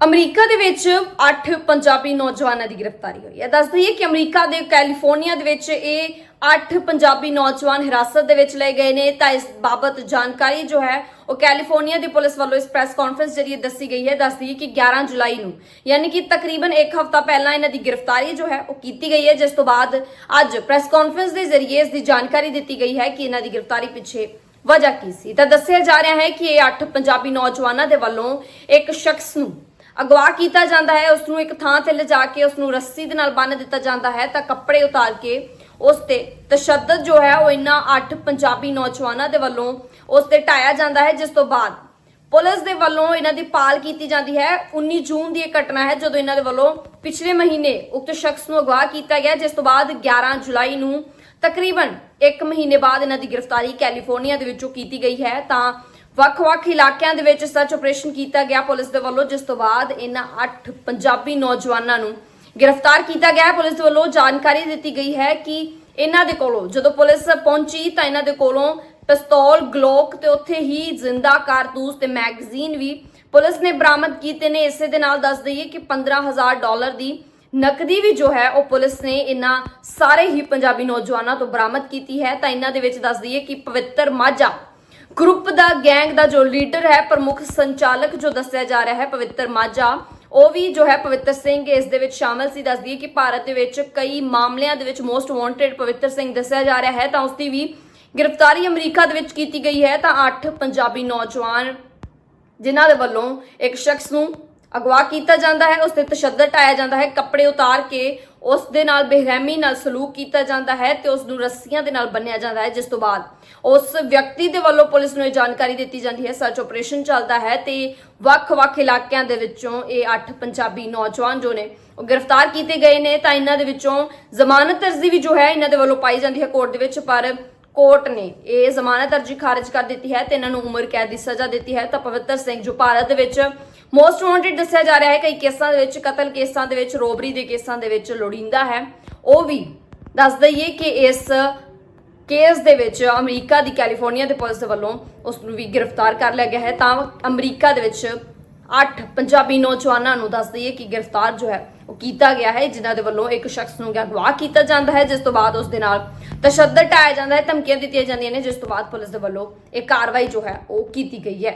America ਦੇ ਵਿੱਚ 8 ਪੰਜਾਬੀ ਨੌਜਵਾਨਾਂ ਦੀ ਗ੍ਰਿਫਤਾਰੀ ਹੋਈ ਹੈ। ਦੱਸ ਦਈਏ ਕਿ ਅਮਰੀਕਾ ਦੇ ਕੈਲੀਫੋਰਨੀਆ ਦੇ ਵਿੱਚ ਇਹ 8 ਪੰਜਾਬੀ ਨੌਜਵਾਨ ਹਿਰਾਸਤ ਦੇ ਵਿੱਚ ਲਏ ਗਏ ਨੇ। ਤਾਂ ਇਸ ਬਾਬਤ ਜਾਣਕਾਰੀ ਜੋ ਹੈ, ਉਹ ਕੈਲੀਫੋਰਨੀਆ ਦੀ ਪੁਲਿਸ ਵੱਲੋਂ ਇਸ ਪ੍ਰੈਸ ਕਾਨਫਰੰਸ ਜਰੀਏ ਦੱਸੀ ਗਈ ਹੈ। ਦੱਸ ਦਈਏ ਕਿ 11 ਜੁਲਾਈ ਨੂੰ, ਯਾਨੀ ਕਿ ਤਕਰੀਬਨ 1 ਹਫ਼ਤਾ ਪਹਿਲਾਂ ਇਹਨਾਂ ਦੀ ਗ੍ਰਿਫਤਾਰੀ ਜੋ ਹੈ, ਉਹ ਕੀਤੀ ਗਈ ਹੈ। ਜਿਸ ਤੋਂ ਬਾਅਦ ਅੱਜ ਪ੍ਰੈਸ ਕਾਨਫਰੰਸ ਦੇ ਜ਼ਰੀਏ ਇਸ ਦੀ ਜਾਣਕਾਰੀ ਦਿੱਤੀ ਗਈ ਹੈ ਕਿ ਇਹਨਾਂ ਦੀ ਗ੍ਰਿਫਤਾਰੀ ਪਿੱਛੇ ਵਜ੍ਹਾ ਕੀ ਸੀ। ਤਾਂ ਦੱਸਿਆ ਜਾ ਰਿਹਾ ਹੈ ਕਿ ਇਹ 8 ਪੰਜਾਬੀ ਨੌਜਵਾਨਾਂ ਦੇ ਵੱਲੋਂ ਇੱਕ ਸ਼ਖਸ ਨੂੰ ਅਗਵਾ ਕੀਤਾ ਜਾਂਦਾ ਹੈ ਉਸ ਨੂੰ ਇੱਕ ਥਾਂ ਤੇ ਲਿਜਾ ਕੇ ਉਸ ਨੂੰ ਰੱਸੀ ਦੇ ਨਾਲ ਬੰਨ੍ਹ ਦਿੱਤਾ ਜਾਂਦਾ ਹੈ ਤਾਂ ਕੱਪੜੇ ਉਤਾਰ ਕੇ ਉਸ ਤੇ ਤਸ਼ੱਦਦ ਜੋ ਹੈ ਉਹ ਇਨ੍ਹਾਂ 8 ਪੰਜਾਬੀ ਨੌਜਵਾਨਾਂ ਦੇ ਵੱਲੋਂ ਉਸ ਤੇ ਢਾਇਆ ਜਾਂਦਾ ਹੈ, ਜਿਸ ਤੋਂ ਬਾਅਦ ਪੁਲਿਸ ਦੇ ਵੱਲੋਂ ਇਹਨਾਂ ਦੀ ਪਾਲ ਕੀਤੀ ਜਾਂਦੀ ਹੈ। 19 ਜੂਨ ਦੀ ਇਹ ਘਟਨਾ ਹੈ ਜਦੋਂ ਇਹਨਾਂ ਦੇ ਵੱਲੋਂ ਪਿਛਲੇ ਮਹੀਨੇ ਉਕਤ ਸ਼ਖਸ ਨੂੰ ਅਗਵਾ ਕੀਤਾ ਗਿਆ, ਜਿਸ ਤੋਂ ਬਾਅਦ 11 ਜੁਲਾਈ ਨੂੰ ਤਕਰੀਬਨ 1 ਮਹੀਨੇ ਬਾਅਦ ਇਹਨਾਂ ਦੀ ਗ੍ਰਿਫਤਾਰੀ ਕੈਲੀਫੋਰਨੀਆ ਦੇ ਵਿੱਚੋਂ ਕੀਤੀ ਗਈ ਹੈ। ਤਾਂ ਵੱਖ-ਵੱਖ ਇਲਾਕਿਆਂ ਦੇ ਵਿੱਚ ਸਰਚ ਆਪਰੇਸ਼ਨ ਕੀਤਾ ਗਿਆ ਪੁਲਿਸ ਦੇ ਵੱਲੋਂ, ਜਿਸ ਤੋਂ ਬਾਅਦ ਇਹਨਾਂ 8 ਪੰਜਾਬੀ ਨੌਜਵਾਨਾਂ ਨੂੰ ਗ੍ਰਿਫਤਾਰ ਕੀਤਾ ਗਿਆ ਪੁਲਿਸ ਦੇ ਵੱਲੋਂ ਜਾਣਕਾਰੀ ਦਿੱਤੀ ਗਈ ਹੈ ਕਿ ਇਹਨਾਂ ਦੇ ਕੋਲੋਂ, ਜਦੋਂ ਪੁਲਿਸ ਪਹੁੰਚੀ ਤਾਂ ਇਹਨਾਂ ਦੇ ਕੋਲੋਂ ਪਿਸਤੌਲ, ਗਲੋਕ ਤੇ ਉੱਥੇ ਹੀ ਜ਼ਿੰਦਾ ਕਾਰਤੂਸ ਤੇ ਮੈਗਜ਼ੀਨ ਵੀ ਪੁਲਿਸ ਨੇ ਬਰਾਮਦ ਕੀਤੇ ਨੇ। ਇਸੇ ਦੇ ਨਾਲ ਦੱਸ ਦਈਏ ਕਿ 15000 ਡਾਲਰ ਦੀ ਨਕਦੀ ਵੀ ਜੋ ਹੈ, ਉਹ ਪੁਲਿਸ ਨੇ ਇਹਨਾਂ ਸਾਰੇ ਹੀ ਪੰਜਾਬੀ ਨੌਜਵਾਨਾਂ ਤੋਂ ਬਰਾਮਦ ਕੀਤੀ ਹੈ। ਤਾਂ ਇਹਨਾਂ ਦੇ ਵਿੱਚ ਦੱਸ ਦਈਏ ਕਿ ਪਵਿੱਤਰ ਮਾਝਾ ਗਰੁੱਪ ਦਾ ਗੈਂਗ ਦਾ ਜੋ ਲੀਡਰ ਹੈ, ਪ੍ਰਮੁੱਖ ਸੰਚਾਲਕ ਜੋ ਦੱਸਿਆ ਜਾ ਰਿਹਾ ਹੈ, ਪਵਿੱਤਰ ਮਾਝਾ, ਉਹ ਵੀ ਜੋ ਹੈ ਪਵਿੱਤਰ ਸਿੰਘ ਇਸ ਦੇ ਵਿੱਚ ਸ਼ਾਮਲ ਸੀ। ਦੱਸਦੀ ਹੈ ਕਿ ਭਾਰਤ ਦੇ ਵਿੱਚ ਕਈ ਮਾਮਲਿਆਂ ਦੇ ਵਿੱਚ ਮੋਸਟ ਵਾਂਟਡ ਪਵਿੱਤਰ ਸਿੰਘ ਦੱਸਿਆ ਜਾ ਰਿਹਾ ਹੈ, ਤਾਂ ਉਸ ਦੀ ਵੀ ਗ੍ਰਿਫਤਾਰੀ ਅਮਰੀਕਾ ਦੇ ਵਿੱਚ ਕੀਤੀ ਗਈ ਹੈ, ਤਾਂ 8 ਪੰਜਾਬੀ ਨੌਜਵਾਨ ਜਿਨ੍ਹਾਂ ਦੇ ਵੱਲੋਂ ਇੱਕ ਸ਼ਖਸ ਨੂੰ ਅਗਵਾ ਕੀਤਾ ਜਾਂਦਾ ਹੈ, ਉਸ ਤੇ ਤਸ਼ੱਦਦ ਆਇਆ ਜਾਂਦਾ ਹੈ, ਕੱਪੜੇ ਉਤਾਰ ਕੇ ਉਸ ਦੇ ਨਾਲ ਬੇਰਹਿਮੀ ਨਾਲ ਸਲੂਕ ਕੀਤਾ ਜਾਂਦਾ ਹੈ ਤੇ ਉਸ ਨੂੰ ਰੱਸੀਆਂ ਦੇ ਨਾਲ ਬੰਨਿਆ ਜਾਂਦਾ ਹੈ, ਜਿਸ ਤੋਂ ਬਾਅਦ ਉਸ ਵਿਅਕਤੀ ਦੇ ਵੱਲੋਂ ਪੁਲਿਸ ਨੂੰ ਇਹ ਜਾਣਕਾਰੀ ਦਿੱਤੀ ਜਾਂਦੀ ਹੈ। ਸਰਚ ਆਪਰੇਸ਼ਨ ਚੱਲਦਾ ਹੈ ਤੇ ਵੱਖ-ਵੱਖ ਇਲਾਕਿਆਂ ਦੇ ਵਿੱਚੋਂ ਇਹ 8 ਪੰਜਾਬੀ ਨੌਜਵਾਨ ਜੋ ਨੇ ਉਹ ਗ੍ਰਿਫਤਾਰ ਕੀਤੇ ਗਏ ਨੇ। ਤਾਂ ਇਹਨਾਂ ਦੇ ਵਿੱਚੋਂ ਜ਼ਮਾਨਤ ਅਰਜ਼ੀ ਵੀ ਜੋ ਹੈ ਇਹਨਾਂ ਦੇ ਵੱਲੋਂ ਪਾਈ ਜਾਂਦੀ ਹੈ ਕੋਰਟ ਦੇ ਵਿੱਚ, ਪਰ ਕੋਰਟ ਨੇ ਇਹ ਜ਼ਮਾਨਤ ਅਰਜ਼ੀ ਖਾਰਜ ਕਰ ਦਿੱਤੀ ਹੈ ਤੇ ਇਹਨਾਂ ਨੂੰ ਉਮਰ ਕੈਦ ਦੀ ਸਜ਼ਾ ਦਿੱਤੀ ਹੈ। ਤਾਂ ਪਵਿੱਤਰ ਸਿੰਘ ਜੋ ਭਾਰਤ ਦੇ ਵਿੱਚ ਮੋਸਟ ਵਾਂਟਡ ਦੱਸਿਆ ਜਾ ਰਿਹਾ ਹੈ ਕਈ ਕੇਸਾਂ ਦੇ ਵਿੱਚ, ਕਤਲ ਕੇਸਾਂ ਦੇ ਵਿੱਚ, ਰੋਬਰੀ ਦੇ ਕੇਸਾਂ ਦੇ ਵਿੱਚ ਲੋੜੀਂਦਾ ਹੈ। ਉਹ ਵੀ ਦੱਸ ਦਈਏ ਕਿ ਇਸ ਕੇਸ ਦੇ ਵਿੱਚ ਅਮਰੀਕਾ ਦੀ ਕੈਲੀਫੋਰਨੀਆ ਦੇ ਪੁਲਿਸ ਵੱਲੋਂ ਉਸ ਨੂੰ ਵੀ ਗ੍ਰਿਫਤਾਰ ਕਰ ਲਿਆ ਗਿਆ ਹੈ। ਤਾਂ ਅਮਰੀਕਾ ਦੇ ਵਿੱਚ 8 ਪੰਜਾਬੀ ਨੌਜਵਾਨਾਂ ਨੂੰ ਦੱਸ ਦਈਏ ਕਿ ਗ੍ਰਿਫਤਾਰ ਜੋ ਹੈ, ਉਹ ਕੀਤਾ ਗਿਆ ਹੈ, ਜਿਨ੍ਹਾਂ ਦੇ ਵੱਲੋਂ ਇੱਕ ਸ਼ਖਸ ਨੂੰ ਅਗਵਾ ਕੀਤਾ ਜਾਂਦਾ ਹੈ, ਜਿਸ ਤੋਂ ਬਾਅਦ ਉਸ ਦੇ ਨਾਲ ਤਸ਼ੱਦਦ ਢਾਇਆ ਜਾਂਦਾ ਹੈ, ਧਮਕੀਆਂ ਦਿੱਤੀਆਂ ਜਾਂਦੀਆਂ ਨੇ, ਜਿਸ ਤੋਂ ਬਾਅਦ ਪੁਲਿਸ ਦੇ ਵੱਲੋਂ ਇਹ ਕਾਰਵਾਈ ਜੋ ਹੈ, ਉਹ ਕੀਤੀ ਗਈ ਹੈ।